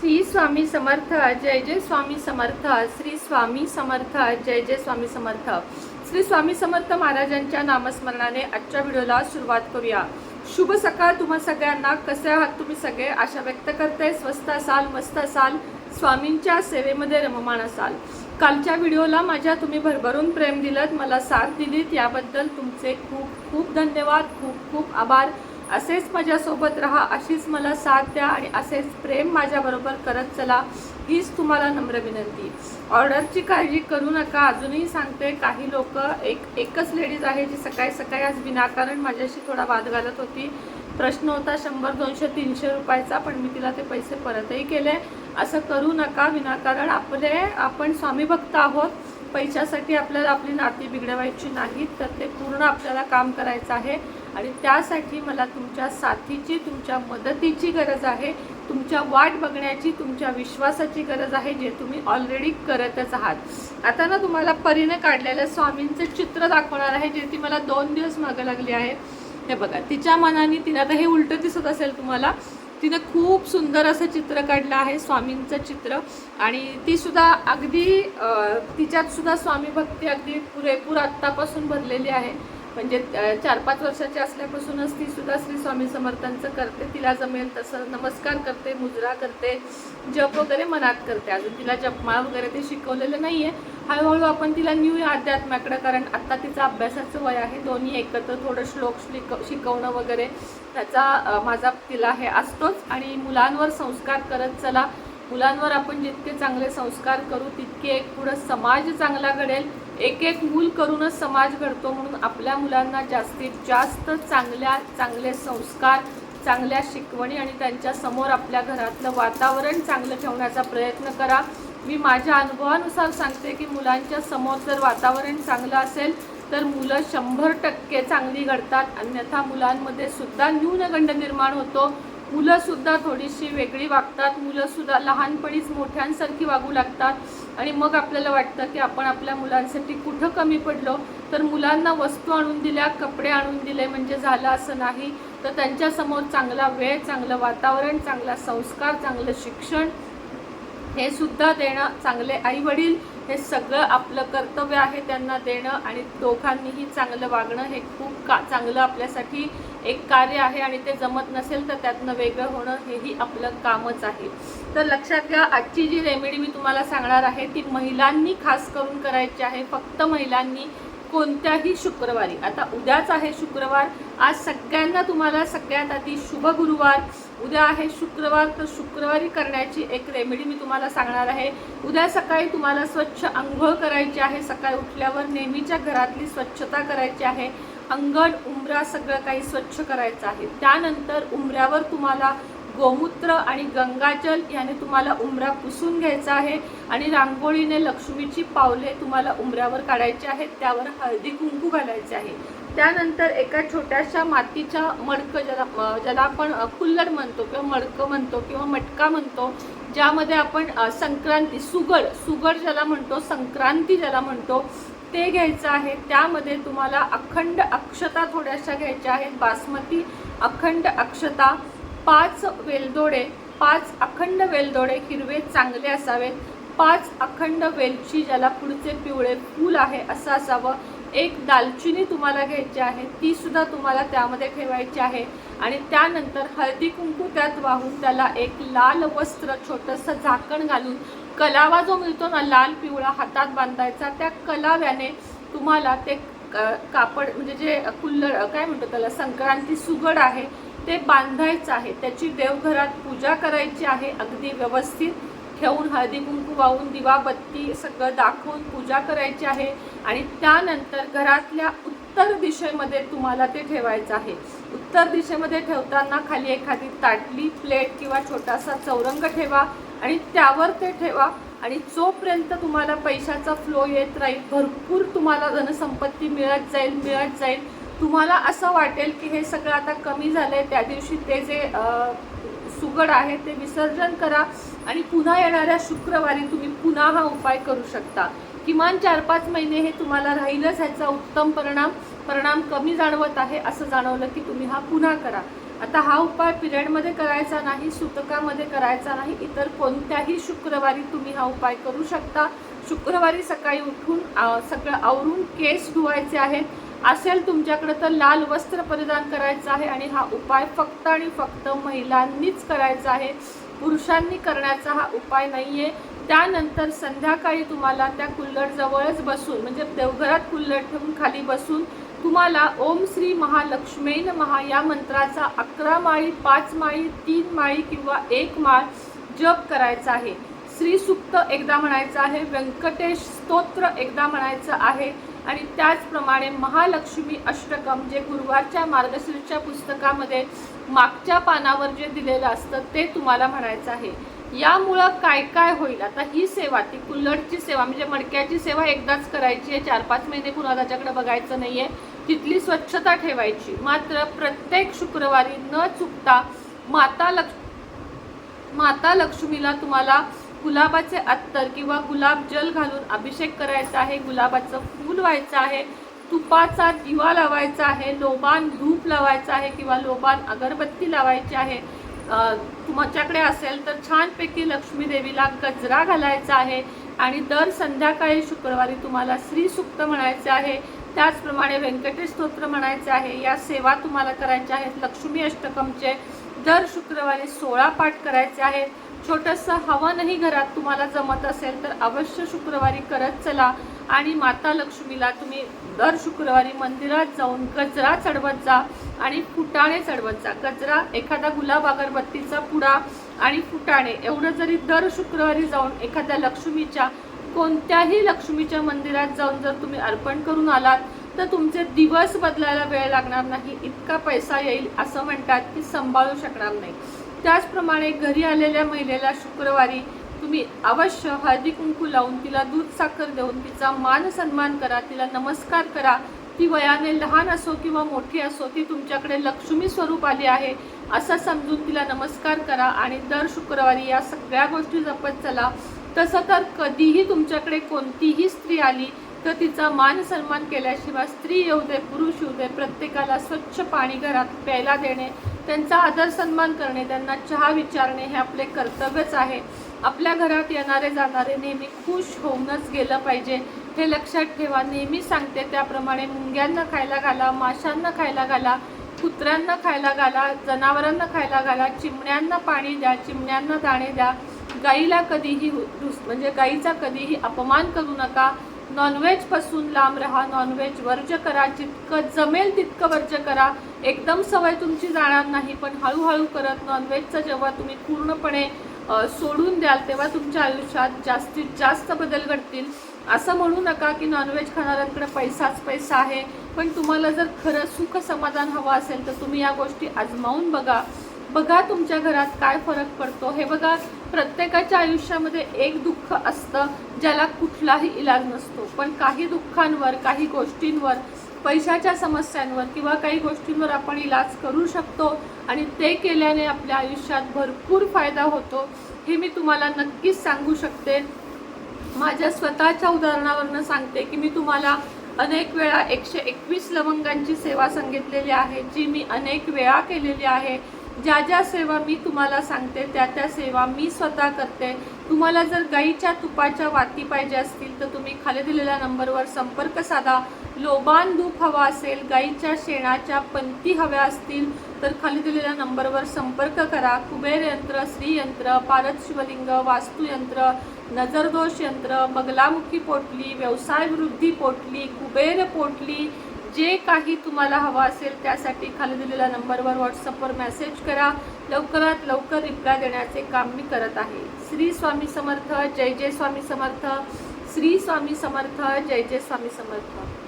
श्री स्वामी समर्थ जय जय स्वामी समर्थ श्री स्वामी समर्थ जय जय स्वामी समर्थ. श्री स्वामी समर्थ महाराजांच्या नामस्मरणाने आजच्या व्हिडिओला सुरुवात करूया. शुभ सकाळ तुम्हा सगळ्यांना. कसे आहात तुम्ही सगळे? आशा व्यक्त करते. स्वस्त असाल मस्त असाल. स्वामींच्या सेवेमध्ये रममाण असाल. कालच्या व्हिडिओला माझ्या तुम्ही भरभरून प्रेम दिलं मला साथ दिलीत. याबद्दल तुमचे खूप खूप धन्यवाद. खूप खूप आभार. असेच माझ्यासोबत राहा अशीच मला साथ द्या आणि असेच प्रेम माझ्याबरोबर करत चला हीच तुम्हाला नम्र विनंती. ऑर्डरची काळजी करू नका अजूनही सांगते काही लोक एक एकच लेडीज आहे जी सकाळी सकाळी आज विनाकारण माझ्याशी थोडा वाद घालत होती. प्रश्न होता शंभर दोनशे तीनशे रुपयाचा पण मी तिला ते पैसे परतही केले. असं करू नका विनाकारण आपले आपण स्वामी भक्त आहोत. पैशासाठी आपल्याला आपली नाती बिघडवायची नाहीत तर ते पूर्ण आपल्याला काम करायचं आहे. आणि त्यासाठी मला तुमच्या साथीची तुमच्या मदतीची गरज आहे. तुमच्या वाट बघण्याची तुमच्या विश्वासाची गरज आहे जे तुम्ही ऑलरेडी करतच आहात. आता ना तुम्हाला परीने काढलेल्या स्वामींचं चित्र दाखवणार आहे जे ती मला दोन दिवस मागं लागली आहे. हे बघा तिच्या मनाने तिला आता हे उलटं दिसत असेल तुम्हाला तिने खूप सुंदर असं चित्र काढलं आहे स्वामींचं चित्र. आणि ती सुद्धा अगदी तिच्यातसुद्धा तिच्यात सुद्धा स्वामी भक्ती अगदी पुरेपूर आत्तापासून भरलेली आहे. म्हणजे चार पाच वर्षाची असल्यापासूनच ती सुद्धा श्री स्वामी समर्थांचं करते तिला जमेल तसं नमस्कार करते मुजरा करते जप वगैरे मनात करते. अजून तिला जपमाळ वगैरे ते शिकवलेलं नाही आहे हळूहळू आपण तिला न्यू अध्यात्माकडं कारण आत्ता तिचं अभ्यासाचं वय आहे दोन्ही एकत्र थोडं श्लोक शिक शिकवणं वगैरे त्याचा माझा तिला हे असतोच. आणि मुलांवर संस्कार करत चला. मुलांवर आपण जितके चांगले संस्कार करू तितके एक पुढं समाज चांगला घडेल. एक एक मूल करूनच समाज घडतो म्हणून आपल्या मुलांना जास्तीत जास्त चांगल्या चांगले संस्कार चांगल्या शिकवणी आणि त्यांच्यासमोर आपल्या घरातलं वातावरण चांगलं ठेवण्याचा प्रयत्न करा. मी माझ्या अनुभवानुसार सांगते की मुलांच्या समोर जर वातावरण चांगलं असेल तर मुलं शंभर टक्के चांगली घडतात. अन्यथा मुलांमध्ये सुद्धा न्यूनगंड निर्माण होतो. मुलंसुद्धा थोडीशी वेगळी वागतात. मुलंसुद्धा लहानपणीच मोठ्यांसारखी वागू लागतात. आणि मग आपल्याला वाटतं की आपण आपल्या मुलांसाठी कुठं कमी पडलो? तर मुलांना वस्तू आणून दिल्या कपडे आणून दिले म्हणजे झालं असं नाही. तर त्यांच्यासमोर चांगला वेळ चांगलं वातावरण चांगला संस्कार चांगलं शिक्षण हे सुद्धा देणं चांगले आई वडील हे सगळं आपलं कर्तव्य आहे त्यांना देणं आणि दोघांनीही चांगलं वागणं हे खूप का चांगलं आपल्यासाठी एक कार्य आहे आणि ते जमत नसेल तर त्यातनं वेगळं होणं हेही आपलं कामच आहे. तर लक्षात घ्या आजची जी रेमेडी मी तुम्हाला सांगणार आहे ती महिलांनी खास करून करायची आहे. फक्त महिलांनी कोणत्याही शुक्रवारी आता उद्याच आहे शुक्रवार आज सगळ्यांना तुम्हाला सगळ्यात आधी शुभ गुरुवार उद्या आहे शुक्रवार तर शुक्रवारी करण्याची एक रेमेडी मी तुम्हाला सांगणार आहे. उद्या सकाळी तुम्हाला स्वच्छ आंघोळ करायची आहे. सकाळी उठल्यावर नेहमीच्या घरातली स्वच्छता करायची आहे. अंगण उंबरा सगळं काही स्वच्छ करायचं आहे. त्यानंतर उंबऱ्यावर तुम्हाला गोमूत्र आणि गंगाजल याने तुम्हाला उंबरा पुसून घ्यायचा आहे आणि रांगोळीने लक्ष्मीची पावले तुम्हाला उंबऱ्यावर काढायची आहेत त्यावर हळदी कुंकू घालायचे आहे. त्यानंतर एका छोट्याशा मातीच्या मडकं ज्याला ज्याला आपण कुल्लड म्हणतो किंवा मडकं म्हणतो किंवा मटका म्हणतो ज्यामध्ये आपण संक्रांती सुगड सुगड ज्याला म्हणतो संक्रांती ज्याला म्हणतो ते घ्यायचं आहे. त्यामध्ये तुम्हाला अखंड अक्षता थोड्याशा घ्यायच्या आहेत. बासमती अखंड अक्षता पाच वेलदोडे पाच अखंड वेलदोडे हिरवे चांगले असावेत. पाच अखंड वेलची ज्याला पुढचे पिवळे फूल आहे असं असावं. एक दालचिनी तुम्हाला घ्यायची आहे ती सुद्धा तुम्हाला त्यामध्ये ठेवायची आहे. आणि त्यानंतर हळदी कुंकू त्यात वाहून त्याला एक लाल वस्त्र छोटंसं झाकण घालून कलावा जो मिळतो ना लाल पिवळा हातात बांधायचा त्या कलाव्याने तुम्हाला ते क- कापड म्हणजे जे कुल्लड काय म्हणतो त्याला संक्रांती सुगड आहे ते बांधायचं आहे. त्याची देवघरात पूजा करायची आहे अगदी व्यवस्थित. ठेवून हळदी कुंकू वाहून दिवा बत्ती सगळं दाखवून पूजा करायची आहे. आणि त्यानंतर घरातल्या उत्तर दिशेमध्ये तुम्हाला ते ठेवायचं आहे. उत्तर दिशेमध्ये ठेवताना खाली एखादी ताटली प्लेट किंवा छोटासा चौरंग ठेवा आणि त्यावर ते ठेवा. आणि जोपर्यंत तुम्हाला पैशाचा फ्लो येत राहील भरपूर तुम्हाला धनसंपत्ती मिळत जाईल मिळत जाईल. तुम्हाला असं वाटेल की हे सगळं आता कमी झालं आहे त्या दिवशी ते जे सुगड आहे ते विसर्जन करा. आणि पुन्हा येणाऱ्या शुक्रवारी तुम्ही पुन्हा हा उपाय करू शकता. किमान चार पाच महिने हे तुम्हाला राहीलच ह्याचा उत्तम परिणाम परिणाम कमी जाणवत आहे असं जाणवलं की तुम्ही हा पुन्हा करा. आता हा उपाय पिरियडमध्ये करायचा नाही सुतकामध्ये करायचा नाही इतर कोणत्याही शुक्रवारी तुम्ही हा उपाय करू शकता. शुक्रवारी सकाळी उठून सगळं आवरून केस धुवायचे आहेत. असेल तुमच्याकडे तर लाल वस्त्र परिधान करायचं आहे आणि हा उपाय फक्त आणि फक्त महिलांनीच करायचा आहे. पुरुषांनी करण्याचा हा उपाय नाही आहे त्यानंतर संध्याकाळी तुम्हाला त्या कुल्लडजवळच बसून म्हणजे देवघरात कुल्लड ठेवून खाली बसून तुम्हाला ओम श्री महालक्ष्मीन महा या मंत्राचा अकरा माळी पाच माळी तीन माळी किंवा एक माळ जप करायचा आहे. श्रीसुक्त एकदा म्हणायचं आहे व्यंकटेश स्तोत्र एकदा म्हणायचं आहे. आणि त्याचप्रमाणे महालक्ष्मी अष्टकम जे गुरुवारच्या मार्गशीर्षच्या पुस्तकामध्ये मागच्या पानावर जे दिलेलं असतं ते तुम्हाला म्हणायचं आहे. यामुळं काय काय होईल? आता ही सेवा ती कुल्लडची सेवा म्हणजे मडक्याची सेवा एकदाच करायची आहे. चार पाच महिने पुन्हा त्याच्याकडे बघायचं नाही आहे तिथली स्वच्छता ठेवायची. मात्र प्रत्येक शुक्रवारी न चुकता माता लक्ष माता लक्ष्मीला तुम्हाला गुलाबाचे अत्तर किंवा गुलाब जल घालून अभिषेक करायचा आहे गुलाबाचं फूल व्हायचं आहे तुपाचा दिवा लावायचा आहे लोबान धूप लावायचा आहे किंवा लोबान अगरबत्ती लावायची आहे. तुमच्याकडे असेल तर छानपैकी लक्ष्मी देवीला गजरा घालायचा आहे आणि दर संध्याकाळी शुक्रवारी तुम्हाला श्री सुक्त म्हणायचे आहे. त्याचप्रमाणे व्यंकटेश स्तोत्र म्हणायचे आहे. या सेवा तुम्हाला करायच्या आहेत. लक्ष्मी अष्टकमचे दर शुक्रवारी सोळा पाठ करायचे आहेत. छोटंसं हवनही घरात तुम्हाला जमत असेल तर अवश्य शुक्रवारी करत चला. आणि माता लक्ष्मीला तुम्ही दर शुक्रवारी मंदिरात जाऊन गजरा चढवत जा आणि फुटाणे चढवत जा. गजरा एखादा गुलाब अगरबत्तीचा पुडा आणि फुटाणे एवढं जरी दर शुक्रवारी जाऊन एखाद्या लक्ष्मीच्या कोणत्याही लक्ष्मीच्या मंदिरात जाऊन जर तुम्ही अर्पण करून आलात तर तुमचे दिवस बदलायला वेळ लागणार नाही. इतका पैसा येईल असं म्हणतात की सांभाळू शकणार नाही. त्याचप्रमाणे घरी आलेल्या महिलेला शुक्रवारी तुम्ही अवश्य हळदी कुंकू लावून तिला दूध साखर देऊन तिचा मान सन्मान करा तिला नमस्कार करा. ती वयाने लहान असो किंवा मोठी असो ती तुमच्याकडे लक्ष्मी स्वरूप आली आहे असं समजून तिला नमस्कार करा आणि दर शुक्रवारी या सगळ्या गोष्टी जपत चला. तसं तर कधीही तुमच्याकडे कोणतीही स्त्री आली तर तिचा मान सन्मान केल्याशिवाय स्त्री येऊ दे पुरुष येऊ दे प्रत्येकाला स्वच्छ पाणी घरात प्यायला देणे त्यांचा आदर सन्मान करणे त्यांना चहा विचारणे हे आपले कर्तव्यच आहे. आपल्या घरात येणारे जाणारे नेहमी खुश होऊनच गेलं पाहिजे. हे लक्षात ठेवा नेहमी सांगते त्याप्रमाणे मुंग्यांना खायला घाला माशांना खायला घाला कुत्र्यांना खायला घाला जनावरांना खायला घाला चिमण्यांना पाणी द्या चिमण्यांना दाणे द्या. गाईला कधीही म्हणजे गाईचा कधीही अपमान करू नका. नॉनव्हेजपासून लांब राहा नॉनव्हेज वर्ज करा जितकं जमेल तितकं वर्ज करा. एकदम सवय तुमची जाणार नाही पण हळूहळू करत नॉनव्हेजचं जेव्हा तुम्ही पूर्णपणे सोडून द्याल तेव्हा तुमच्या आयुष्यात जास्तीत जास्त बदल घडतील. असं म्हणू नका की नॉनव्हेज खाणाऱ्यांकडे पैसाच पैसा आहे पण तुम्हाला जर खरं सुख समाधान हवं असेल तर तुम्ही या गोष्टी आजमावून बघा. बघा तुमच्या घरात काय फरक पडतो. हे बघा प्रत्येकाच्या आयुष्यामध्ये एक दुःख असतं ज्याला कुठलाही इलाज नसतो. पण काही दुःखांवर काही गोष्टींवर पैशाच्या समस्यांवर किंवा काही गोष्टींवर आपण इलाज करू शकतो आणि ते केल्याने आपल्या आयुष्यात भरपूर फायदा होतो. हे मी तुम्हाला नक्कीच सांगू शकते. माझ्या स्वतःच्या उदाहरणावरनं सांगते की मी तुम्हाला अनेक वेळा एकशे एकवीस लवंगांची सेवा सांगितलेली आहे जी मी अनेक वेळा केलेली आहे. ज्या ज्या सेवा मी तुम्हाला सांगते त्या त्या सेवा मी स्वतः करते. तुम्हाला जर गाईच्या तुपाच्या वाती पाहिजे असतील तर तुम्ही खाली दिलेल्या नंबरवर संपर्क साधा. लोबान धूप हवा असेल गाईच्या शेणाच्या पंथी हव्या असतील तर खाली दिलेल्या नंबरवर संपर्क करा. कुबेर यंत्र श्रीयंत्र पारद शिवलिंग वास्तुयंत्र नजरदोष यंत्र बगलामुखी पोटली व्यवसाय वृद्धी पोटली कुबेर पोटली जे काही तुम्हाला हवं असेल त्यासाठी खाली दिलेल्या नंबरवर व्हॉट्सअपवर मेसेज करा. लवकरात लवकर रिप्लाय देण्याचे काम मी करत आहे. श्री स्वामी समर्थ जय जय स्वामी समर्थ. श्री स्वामी समर्थ जय जय स्वामी समर्थ.